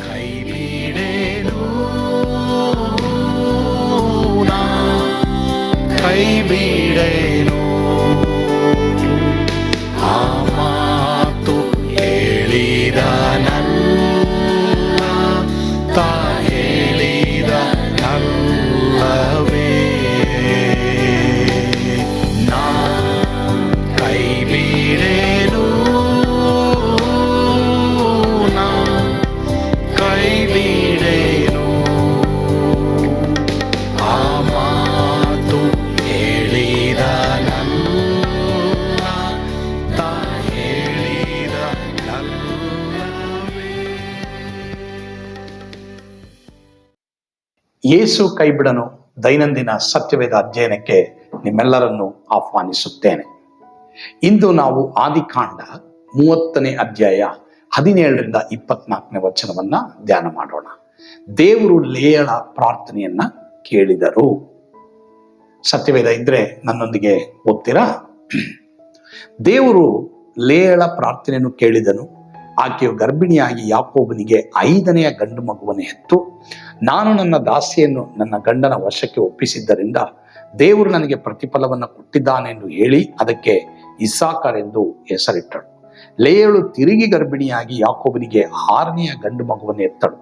കൈവിടേനോ കൈവിടേനോ ಯೇಸು ಕೈಬಿಡನು ದೈನಂದಿನ ಸತ್ಯವೇದ ಅಧ್ಯಯನಕ್ಕೆ ನಿಮ್ಮೆಲ್ಲರನ್ನು ಆಹ್ವಾನಿಸುತ್ತೇನೆ. ಇಂದು ನಾವು ಆದಿಕಾಂಡ ಮೂವತ್ತನೇ ಅಧ್ಯಾಯ ಹದಿನೇಳರಿಂದ ಇಪ್ಪತ್ನಾಲ್ಕನೇ ವಚನವನ್ನ ಧ್ಯಾನ ಮಾಡೋಣ. ದೇವರು ಲೇಯಳ ಪ್ರಾರ್ಥನೆಯನ್ನ ಕೇಳಿದರು. ಸತ್ಯವೇದ ಇದ್ರೆ ನನ್ನೊಂದಿಗೆ ಓದ್ತೀರಾ? ದೇವರು ಲೇಯಳ ಪ್ರಾರ್ಥನೆಯನ್ನು ಕೇಳಿದನು. ಆಕೆಯು ಗರ್ಭಿಣಿಯಾಗಿ ಯಾಕೋಬನಿಗೆ ಐದನೆಯ ಗಂಡು ಮಗುವನ್ನು ಹೆತ್ತು, ನಾನು ನನ್ನ ದಾಸಿಯನ್ನು ನನ್ನ ಗಂಡನ ವಶಕ್ಕೆ ಒಪ್ಪಿಸಿದ್ದರಿಂದ ದೇವರು ನನಗೆ ಪ್ರತಿಫಲವನ್ನು ಕೊಟ್ಟಿದ್ದಾನೆಂದು ಹೇಳಿ ಅದಕ್ಕೆ ಇಸಾಕರ್ ಎಂದು ಹೆಸರಿಟ್ಟಳು. ಲೇಯಳು ತಿರುಗಿ ಗರ್ಭಿಣಿಯಾಗಿ ಯಾಕೋಬನಿಗೆ ಆರನೆಯ ಗಂಡು ಮಗುವನ್ನು ಎತ್ತಳು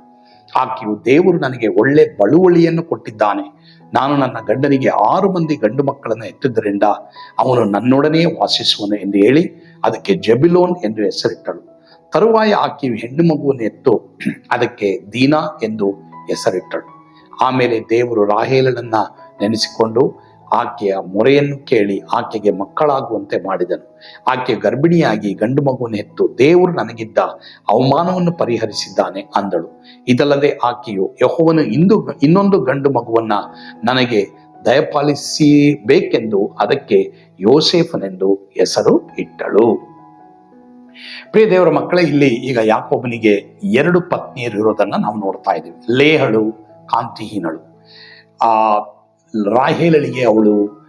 ಆಕೆಯು ದೇವರು ನನಗೆ ಒಳ್ಳೆ ಬಳುವಳಿಯನ್ನು ಕೊಟ್ಟಿದ್ದಾನೆ. ನಾನು ನನ್ನ ಗಂಡನಿಗೆ ಆರು ಮಂದಿ ಗಂಡು ಮಕ್ಕಳನ್ನು ಎತ್ತಿದ್ದರಿಂದ ಅವನು ನನ್ನೊಡನೆ ವಾಸಿಸುವನು ಎಂದು ಹೇಳಿ ಅದಕ್ಕೆ ಜಬಿಲೋನ್ ಎಂದು ಹೆಸರಿಟ್ಟಳು. ತರುವಾಯ ಆಕೆಯು ಹೆಣ್ಣು ಮಗುವನ್ನು ಎತ್ತು ಅದಕ್ಕೆ ದೀನಾ ಎಂದು ಹೆಸರಿಟ್ಟಳು. ಆಮೇಲೆ ದೇವರು ರಾಹೇಲನನ್ನ ನೆನೆಸಿಕೊಂಡು ಆಕೆಯ ಮೊರೆಯನ್ನು ಕೇಳಿ ಆಕೆಗೆ ಮಕ್ಕಳಾಗುವಂತೆ ಮಾಡಿದನು. ಆಕೆ ಗರ್ಭಿಣಿಯಾಗಿ ಗಂಡು ಮಗುವನ್ನು ಹೆತ್ತು ದೇವರು ನನಗಿದ್ದ ಅವಮಾನವನ್ನು ಪರಿಹರಿಸಿದ್ದಾನೆ ಅಂದಳು. ಇದಲ್ಲದೆ ಆಕೆಯು ಯಹೋವನು ಇಂದು ಇನ್ನೊಂದು ಗಂಡು ಮಗುವನ್ನ ನನಗೆ ದಯಪಾಲಿಸಬೇಕೆಂದು ಅದಕ್ಕೆ ಯೋಸೇಫನೆಂದು ಹೆಸರು ಇಟ್ಟಳು. ಪ್ರಿಯ ದೇವರ ಮಕ್ಕಳೇ, ಇಲ್ಲಿ ಈಗ ಯಾಕೊಬ್ಬನಿಗೆ ಎರಡು ಪತ್ನಿಯರು ಇರೋದನ್ನ ನಾವು ನೋಡ್ತಾ ಇದ್ದೀವಿ. ಲೇಹಳು, ಕಾಂತಿಹೀನಳು. ಆ, ರಾಹೇಲಳಿಗೆ ಅವಳು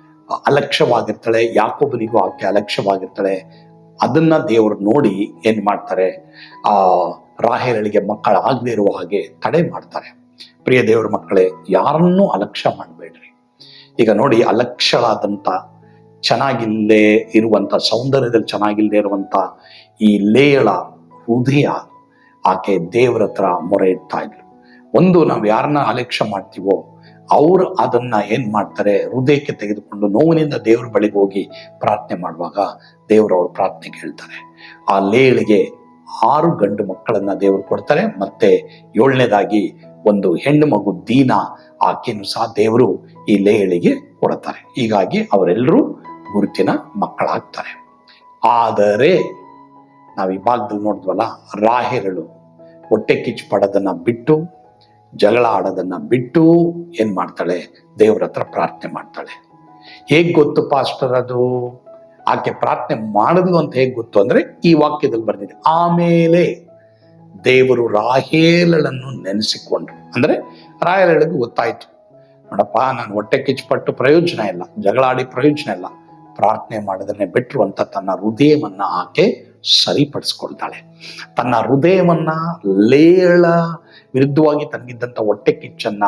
ಅಲಕ್ಷ್ಯವಾಗಿರ್ತಾಳೆ ಯಾಕೊಬ್ಬನಿಗೂ ಆಕೆ ಅಲಕ್ಷ್ಯವಾಗಿರ್ತಾಳೆ. ಅದನ್ನ ದೇವರು ನೋಡಿ ಏನ್ ಮಾಡ್ತಾರೆ? ಆ, ರಾಹೇಲಳಿಗೆ ಮಕ್ಕಳಾಗದೇ ಇರುವ ಹಾಗೆ ತಡೆ ಮಾಡ್ತಾರೆ. ಪ್ರಿಯ ದೇವರ ಮಕ್ಕಳೇ, ಯಾರನ್ನೂ ಅಲಕ್ಷ್ಯ ಮಾಡಬೇಡ್ರಿ. ಈಗ ನೋಡಿ ಅಲಕ್ಷ್ಯಳಾದಂಥ ಚೆನ್ನಾಗಿಲ್ಲದೆ ಇರುವಂತ, ಸೌಂದರ್ಯದಲ್ಲಿ ಚೆನ್ನಾಗಿಲ್ಲದೆ ಇರುವಂತ ಈ ಲೇಯಳ ಹೃದಯ ಆಕೆ ದೇವರ ಹತ್ರ ಮೊರೆ ಇಡ್ತಾ ಇದ್ಲು. ಒಂದು ನಾವು ಯಾರನ್ನ ಅಲೆಕ್ಷ ಮಾಡ್ತೀವೋ, ಅವ್ರು ಅದನ್ನ ಏನ್ ಮಾಡ್ತಾರೆ, ಹೃದಯಕ್ಕೆ ತೆಗೆದುಕೊಂಡು ನೋವಿನಿಂದ ದೇವ್ರ ಬಳಿಗೆ ಹೋಗಿ ಪ್ರಾರ್ಥನೆ ಮಾಡುವಾಗ ದೇವರು ಅವ್ರ ಪ್ರಾರ್ಥನೆ ಕೇಳ್ತಾರೆ. ಆ ಲೇಳಿಗೆ ಆರು ಗಂಡು ಮಕ್ಕಳನ್ನ ದೇವರು ಕೊಡ್ತಾರೆ, ಮತ್ತೆ ಏಳನೇದಾಗಿ ಒಂದು ಹೆಣ್ಣು ಮಗು ದೀನ ಆಕೆಯನ್ನು ಸಹ ದೇವರು ಈ ಲೇಳಿಗೆ ಕೊಡ್ತಾರೆ. ಹೀಗಾಗಿ ಅವರೆಲ್ಲರೂ ಗುರುತಿನ ಮಕ್ಕಳಾಗ್ತಾರೆ. ಆದರೆ, ನಾವು ಈ ಭಾಗದಲ್ಲಿ ನೋಡಿದ್ವಲ್ಲ, ರಾಹಿರಳು ಹೊಟ್ಟೆ ಕಿಚ್ಚು ಪಡೋದನ್ನ ಬಿಟ್ಟು, ಜಗಳ ಆಡೋದನ್ನ ಬಿಟ್ಟು ಏನ್ ಮಾಡ್ತಾಳೆ? ದೇವ್ರ ಹತ್ರ ಪ್ರಾರ್ಥನೆ ಮಾಡ್ತಾಳೆ. ಹೇಗ್ ಗೊತ್ತು ಪಾಸ್ಟರ್ ಅದು? ಆಕೆ ಪ್ರಾರ್ಥನೆ ಮಾಡಿದ್ಲು ಅಂತ ಹೇಗ್ ಗೊತ್ತು ಅಂದ್ರೆ, ಈ ವಾಕ್ಯದಲ್ಲಿ ಬರ್ದಿದೆ. ಆಮೇಲೆ ದೇವರು ರಾಹೇಲಳನ್ನು ನೆನೆಸಿಕೊಂಡ್ರು. ಅಂದ್ರೆ ರಾಯಲಳಿಗೆ ಗೊತ್ತಾಯ್ತು. ನೋಡಪ್ಪ, ನಾನು ಹೊಟ್ಟೆ ಕಿಚ್ಚುಪಟ್ಟು ಪ್ರಯೋಜನ ಇಲ್ಲ ಜಗಳಾಡಿ ಪ್ರಯೋಜನ ಇಲ್ಲ. ಪ್ರಾರ್ಥನೆ ಮಾಡಿದ್ರೆ ಬಿಟ್ಟರು ಅಂತ ತನ್ನ ಹೃದಯವನ್ನ ಆಕೆ ಸರಿಪಡಿಸ್ಕೊಳ್ತಾಳೆ. ತನ್ನ ಹೃದಯವನ್ನ ಲೇಳ ವಿರುದ್ಧವಾಗಿ ತನಗಿದ್ದಂಥ ಹೊಟ್ಟೆ ಕಿಚ್ಚನ್ನ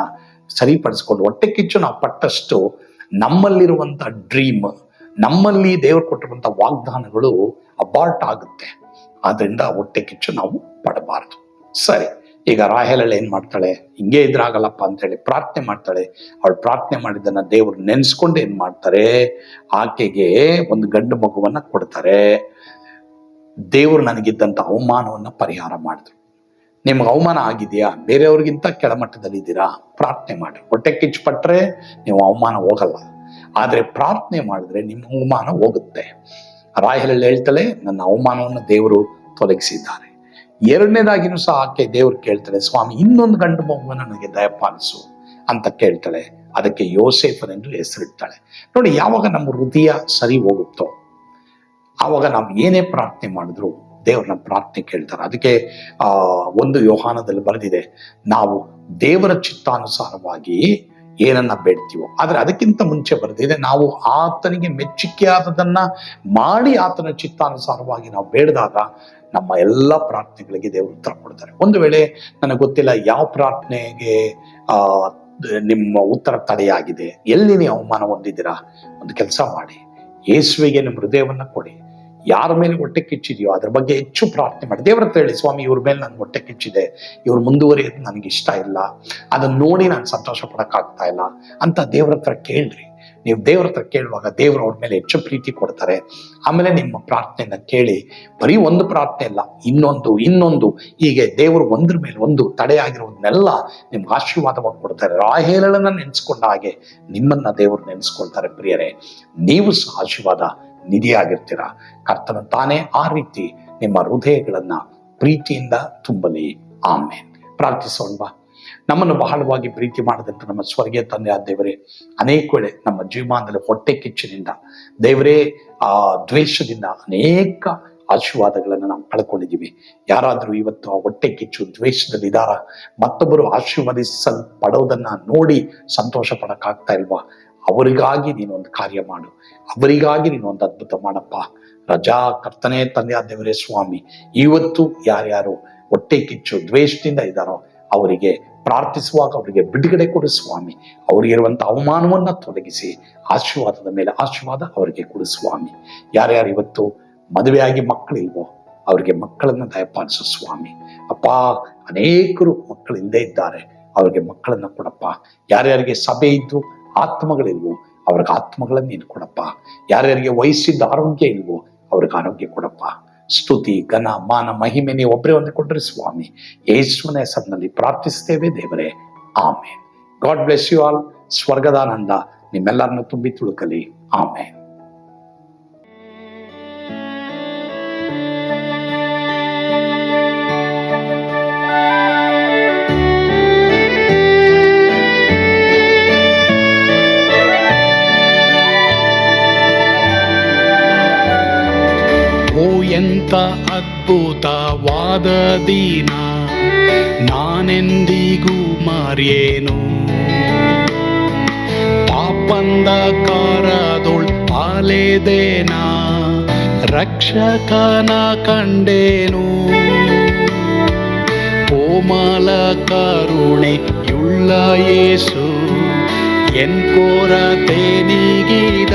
ಸರಿಪಡಿಸ್ಕೊಂಡು, ಹೊಟ್ಟೆ ಕಿಚ್ಚು ಪಟ್ಟಷ್ಟು ನಮ್ಮಲ್ಲಿರುವಂತ ಡ್ರೀಮ್ ನಮ್ಮಲ್ಲಿ ದೇವರು ಕೊಟ್ಟಿರುವಂತ ವಾಗ್ದಾನಗಳು ಅಬಾರ್ಟ್ ಆಗುತ್ತೆ. ಆದ್ರಿಂದ ಹೊಟ್ಟೆ ಕಿಚ್ಚು ನಾವು ಪಡಬಾರದು. ಸರಿ. ಈಗ ರಾಹೇಲಳು ಏನ್ ಮಾಡ್ತಾಳೆ? ಹಿಂಗೆ ಇದ್ರಾಗಲ್ಲಪ್ಪ ಅಂತೇಳಿ ಪ್ರಾರ್ಥನೆ ಮಾಡ್ತಾಳೆ. ಅವಳು ಪ್ರಾರ್ಥನೆ ಮಾಡಿದ್ದನ್ನ ದೇವ್ರು ನೆನೆಸ್ಕೊಂಡು ಏನ್ ಮಾಡ್ತಾರೆ? ಆಕೆಗೆ ಒಂದು ಗಂಡು ಮಗುವನ್ನ ಕೊಡ್ತಾರೆ. ದೇವರು ನನಗಿದ್ದಂಥ ಅವಮಾನವನ್ನ ಪರಿಹಾರ ಮಾಡಿದ್ರು. ನಿಮ್ಗೆ ಅವಮಾನ ಆಗಿದೆಯಾ? ಬೇರೆಯವ್ರಿಗಿಂತ ಕೆಳಮಟ್ಟದಲ್ಲಿ ಇದ್ದೀರಾ ಪ್ರಾರ್ಥನೆ ಮಾಡಿ ಹೊಟ್ಟೆ ಕಿಚ್ಚು ಪಟ್ರೆ ನೀವು ಅವಮಾನ ಹೋಗಲ್ಲ. ಆದರೆ ಪ್ರಾರ್ಥನೆ ಮಾಡಿದ್ರೆ ನಿಮ್ಮ ಅವಮಾನ ಹೋಗುತ್ತೆ. ರಾಯಹಳ್ಳಿ ಹೇಳ್ತಾಳೆ, ನನ್ನ ಅವಮಾನವನ್ನು ದೇವರು ತೊಲಗಿಸಿದ್ದಾರೆ. ಎರಡನೇದಾಗಿನೂ ಸಹ ಆಕೆ ದೇವ್ರು ಕೇಳ್ತಾಳೆ, ಸ್ವಾಮಿ, ಇನ್ನೊಂದು ಗಂಡು ಮಗುವನ್ನು ನನಗೆ ದಯಪಾಲಿಸು ಅಂತ ಕೇಳ್ತಾಳೆ. ಅದಕ್ಕೆ ಯೋಸೇಫನೆಂದು ಹೆಸರಿಡ್ತಾಳೆ. ನೋಡಿ, ಯಾವಾಗ ನಮ್ಮ ಹೃದಯ ಸರಿ ಹೋಗುತ್ತೋ, ಆವಾಗ ನಾವು ಏನೇ ಪ್ರಾರ್ಥನೆ ಮಾಡಿದ್ರು ದೇವ್ರನ್ನ ಪ್ರಾರ್ಥನೆ ಕೇಳ್ತಾರೆ. ಅದಕ್ಕೆ ಒಂದು ಯೋಹಾನದಲ್ಲಿ ಬರೆದಿದೆ, ನಾವು ದೇವರ ಚಿತ್ತಾನುಸಾರವಾಗಿ ಏನನ್ನ ಬೇಡ್ತೀವೋ. ಆದ್ರೆ ಅದಕ್ಕಿಂತ ಮುಂಚೆ ಬರೆದಿದೆ ನಾವು ಆತನಿಗೆ ಮೆಚ್ಚುಗೆ ಆದದನ್ನ ಮಾಡಿ ಆತನ ಚಿತ್ತಾನುಸಾರವಾಗಿ ನಾವು ಬೇಡದಾಗ ನಮ್ಮ ಎಲ್ಲ ಪ್ರಾರ್ಥನೆಗಳಿಗೆ ದೇವರು ಉತ್ತರ ಕೊಡ್ತಾರೆ. ಒಂದು ವೇಳೆ ನನಗೆ ಗೊತ್ತಿಲ್ಲ ಯಾವ ಪ್ರಾರ್ಥನೆಗೆ, ಆ, ನಿಮ್ಮ ಉತ್ತರ ತಡೆಯಾಗಿದೆ, ಎಲ್ಲಿ ನೀವು ಅವಮಾನ ಹೊಂದಿದ್ದೀರಾ, ಒಂದು ಕೆಲಸ ಮಾಡಿ. ಯೇಸುವಿಗೆ ನಿಮ್ಮ ಹೃದಯವನ್ನ ಕೊಡಿ. ಯಾರ ಮೇಲೆ ಹೊಟ್ಟೆ ಕಿಚ್ಚಿದೆಯೋ ಅದ್ರ ಬಗ್ಗೆ ಹೆಚ್ಚು ಪ್ರಾರ್ಥನೆ ಮಾಡಿ. ದೇವ್ರತ್ರ ಹೇಳಿ, ಸ್ವಾಮಿ, ಇವ್ರ ಮೇಲೆ ನನ್ಗೆ ಹೊಟ್ಟೆ ಕಿಚ್ಚಿದೆ. ಇವ್ರು ಮುಂದುವರಿಯೋದು ನನಗೆ ಇಷ್ಟ ಇಲ್ಲ. ಅದನ್ನ ನೋಡಿ ನಾನು ಸಂತೋಷ ಪಡಕ್ಕಾಗ್ತಾ ಇಲ್ಲ. ಅಂತ ದೇವ್ರ ಹತ್ರ ಕೇಳ್ರಿ. ನೀವು ದೇವ್ರ ಹತ್ರ ಕೇಳುವಾಗ ದೇವ್ರು ಅವ್ರ ಮೇಲೆ ಹೆಚ್ಚು ಪ್ರೀತಿ ಕೊಡ್ತಾರೆ. ಆಮೇಲೆ ನಿಮ್ಮ ಪ್ರಾರ್ಥನೆಯನ್ನ ಕೇಳಿ, ಬರೀ ಒಂದು ಪ್ರಾರ್ಥನೆ ಇಲ್ಲ ಇನ್ನೊಂದು ಇನ್ನೊಂದು. ಹೀಗೆ ದೇವರು ಒಂದ್ರ ಮೇಲೆ ಒಂದು ತಡೆಯಾಗಿರೋದನ್ನೆಲ್ಲ ನಿಮ್ಗೆ ಆಶೀರ್ವಾದವಾಗಿ ಕೊಡ್ತಾರೆ. ರಾಹೇಲನ್ನ ನೆನೆಸ್ಕೊಂಡ ಹಾಗೆ ನಿಮ್ಮನ್ನ ದೇವರು ನೆನೆಸ್ಕೊಳ್ತಾರೆ ಪ್ರಿಯರೇ. ನೀವು ಸಹ ಆಶೀರ್ವಾದ ನಿಧಿಯಾಗಿರ್ತೀರ? ಕರ್ತನ ತಾನೇ ಆ ರೀತಿ ನಿಮ್ಮ ಹೃದಯಗಳನ್ನ ಪ್ರೀತಿಯಿಂದ ತುಂಬಲಿ. ಆಮೇಲೆ ಪ್ರಾರ್ಥಿಸೋಣ ನಮ್ಮನ್ನು ಬಹಳವಾಗಿ ಪ್ರೀತಿ ಮಾಡಿದಂತ ನಮ್ಮ ಸ್ವರ್ಗೀಯ ತಂದೆ ಆ ದೇವರೇ, ಅನೇಕ ವೇಳೆ ನಮ್ಮ ಜೀವಮಾನದಲ್ಲಿ ಹೊಟ್ಟೆ ಕಿಚ್ಚಿನಿಂದ, ದೇವರೇ, ಆ ದ್ವೇಷದಿಂದ ಅನೇಕ ಆಶೀರ್ವಾದಗಳನ್ನು ನಾವು ಕಳ್ಕೊಂಡಿದ್ದೀವಿ ಯಾರಾದರೂ ಇವತ್ತು ಆ ಹೊಟ್ಟೆ ಕಿಚ್ಚು, ದ್ವೇಷದಲ್ಲಿ ಇದಾರ ಮತ್ತೊಬ್ಬರು ಆಶೀರ್ವದಿಸಲ್ಪಡೋದನ್ನ ನೋಡಿ ಸಂತೋಷ ಪಡಕ್ಕಾಗ್ತಾ ಇಲ್ವಾ? ಅವರಿಗಾಗಿ ನೀನು ಒಂದು ಕಾರ್ಯ ಮಾಡು. ಅವರಿಗಾಗಿ ನೀನು ಒಂದು ಅದ್ಭುತ ಮಾಡಪ್ಪ. ರಜಾ, ಕರ್ತನೆ ತಂದೆಯ ದೇವರೇ ಸ್ವಾಮಿ. ಇವತ್ತು ಯಾರ್ಯಾರು ಹೊಟ್ಟೆ ಕಿಚ್ಚು, ದ್ವೇಷದಿಂದ ಇದ್ದಾರೋ ಅವರಿಗೆ ಪ್ರಾರ್ಥಿಸುವಾಗ ಅವರಿಗೆ ಬಿಡುಗಡೆ ಕೊಡು ಸ್ವಾಮಿ. ಅವರಿಗಿರುವಂಥ ಅವಮಾನವನ್ನ ತೊಡಗಿಸಿ ಆಶೀರ್ವಾದದ ಮೇಲೆ ಆಶೀರ್ವಾದ ಅವರಿಗೆ ಕೊಡು ಸ್ವಾಮಿ. ಯಾರ್ಯಾರು ಇವತ್ತು ಮದುವೆಯಾಗಿ ಮಕ್ಕಳಿಲ್ವೋ ಅವರಿಗೆ ಮಕ್ಕಳನ್ನ ದಯಪಾಲಿಸು ಸ್ವಾಮಿ. ಅಪ್ಪ, ಅನೇಕರು ಮಕ್ಕಳು ಇಲ್ಲದೆ ಇದ್ದಾರೆ. ಅವರಿಗೆ ಮಕ್ಕಳನ್ನ ಕೊಡಪ್ಪ. ಯಾರ್ಯಾರಿಗೆ ಸಭೆ ಇದ್ದು ಆತ್ಮಗಳಿಲ್ವೋ, ಅವ್ರಿಗೆ ಆತ್ಮಗಳನ್ನ ನೀನು ಕೊಡಪ್ಪ. ಯಾರ್ಯಾರಿಗೆ ವಯಸ್ಸಿದ್ದ ಆರೋಗ್ಯ ಇಲ್ವೋ, ಅವ್ರಿಗೆ ಆರೋಗ್ಯ ಕೊಡಪ್ಪ. ಸ್ತುತಿ, ಘನ, ಮಾನ, ಮಹಿಮೆ ನೀವು ಒಬ್ಬರೇ ಒಂದು ಕೊಟ್ಟರೆ ಸ್ವಾಮಿ. ಯೇಸುವಿನ ಹೆಸರಿನಲ್ಲಿ ಪ್ರಾರ್ಥಿಸ್ತೇವೆ ದೇವರೇ. Amen. God bless you all. ಸ್ವರ್ಗದಾನಂದ ನಿಮ್ಮೆಲ್ಲರನ್ನು ತುಂಬಿ ತುಳುಕಲಿ. ಆಮೇನ್. ಎಂತ ಅದ್ಭುತವಾದ ದಿನ ನಾನೆಂದಿಗೂ ಮರೆಯೇನು ಪಾಪಂದ ಕಾರದೊಳ್ ಪಾಲೆದೇನ ರಕ್ಷಕನ ಕಂಡೇನು ಕೋಮಲ ಕರುಣೆಯುಳ್ಳ ಯೇಸು ಎನ್ ಕೊರತೆ ನೀಗಿದ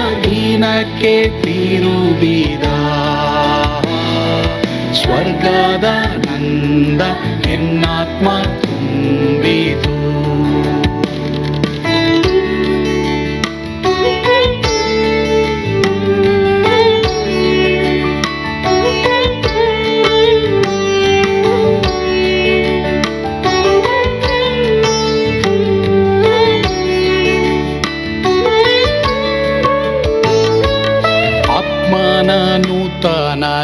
ದಿನಕ್ಕೆ ತಿರುಗಿದ ಸ್ವರ್ಗದ ನಂದ ಎನ್ನಾತ್ಮ ತುಂಬಿತು.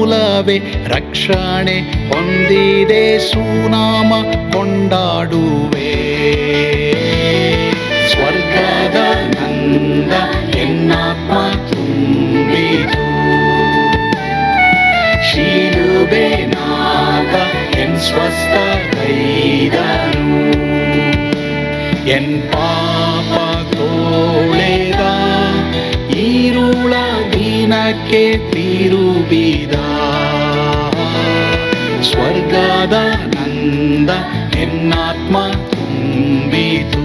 ಮೂಲವೇ ರಕ್ಷಣೆ ಹೊಂದಿದೆ ಸುನಾಮ ಕೊಂಡಾಡುವೆ. ಸ್ವರ್ಗದ ನಂದ ಎನ್ನಾತ್ಮ ತುಂಬಿತು. ಶಿಲುಬೆನಾಗ ಎನ್ ಸ್ವಸ್ಥ ಕೈದನು ಎನ್ ಪಾಪ ದಿನಕ್ಕೆ ತಿರುಗಿದ ಸ್ವರ್ಗದ ನಂದ ಎನ್ನಾತ್ಮ ತುಂಬಿತು.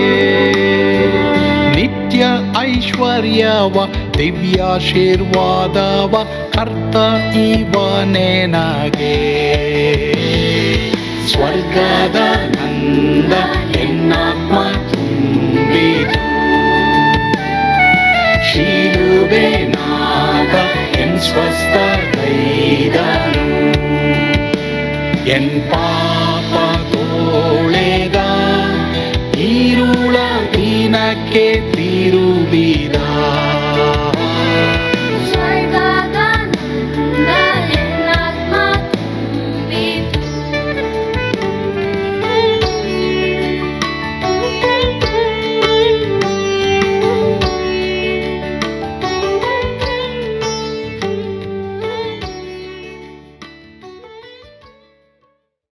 ಐಶ್ವರ್ಯವ ದಿವ್ಯಾಶೀರ್ವಾದವ ಕರ್ತ ಇವನೇ ನಗೆ ಸ್ವರ್ಗದ ನಂದ ಎನ್ನಾತ್ಮ ತುಂಬಿತು ಶೀಲುಬೆ ನಾದ ಎನ್ ಸ್ವಸ್ಥ ಕೈದನು ಎನ್ ಪಾ